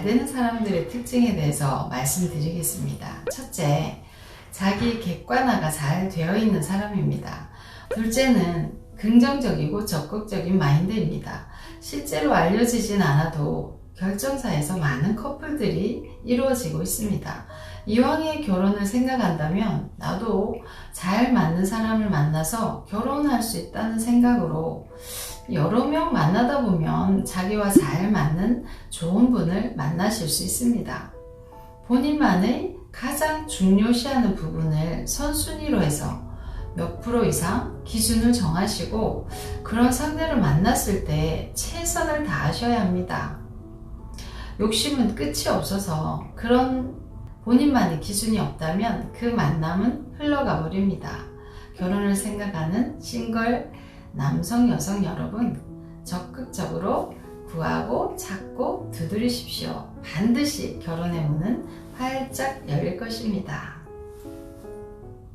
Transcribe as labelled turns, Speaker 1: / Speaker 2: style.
Speaker 1: 잘 되는 사람들의 특징에 대해서 말씀드리겠습니다. 첫째, 자기 객관화가 잘 되어 있는 사람입니다. 둘째는 긍정적이고 적극적인 마인드입니다. 실제로 알려지진 않아도 결정사에서 많은 커플들이 이루어지고 있습니다. 이왕의 결혼을 생각한다면 나도 잘 맞는 사람을 만나서 결혼할 수 있다는 생각으로 여러 명 만나다 보면 자기와 잘 맞는 좋은 분을 만나실 수 있습니다. 본인만의 가장 중요시하는 부분을 선순위로 해서 몇 프로 이상 기준을 정하시고 그런 상대를 만났을 때 최선을 다하셔야 합니다. 욕심은 끝이 없어서 그런 본인만의 기준이 없다면 그 만남은 흘러가 버립니다. 결혼을 생각하는 싱글 남성, 여성 여러분 적극적으로 구하고 찾고 두드리십시오. 반드시 결혼의 문은 활짝 열릴 것입니다.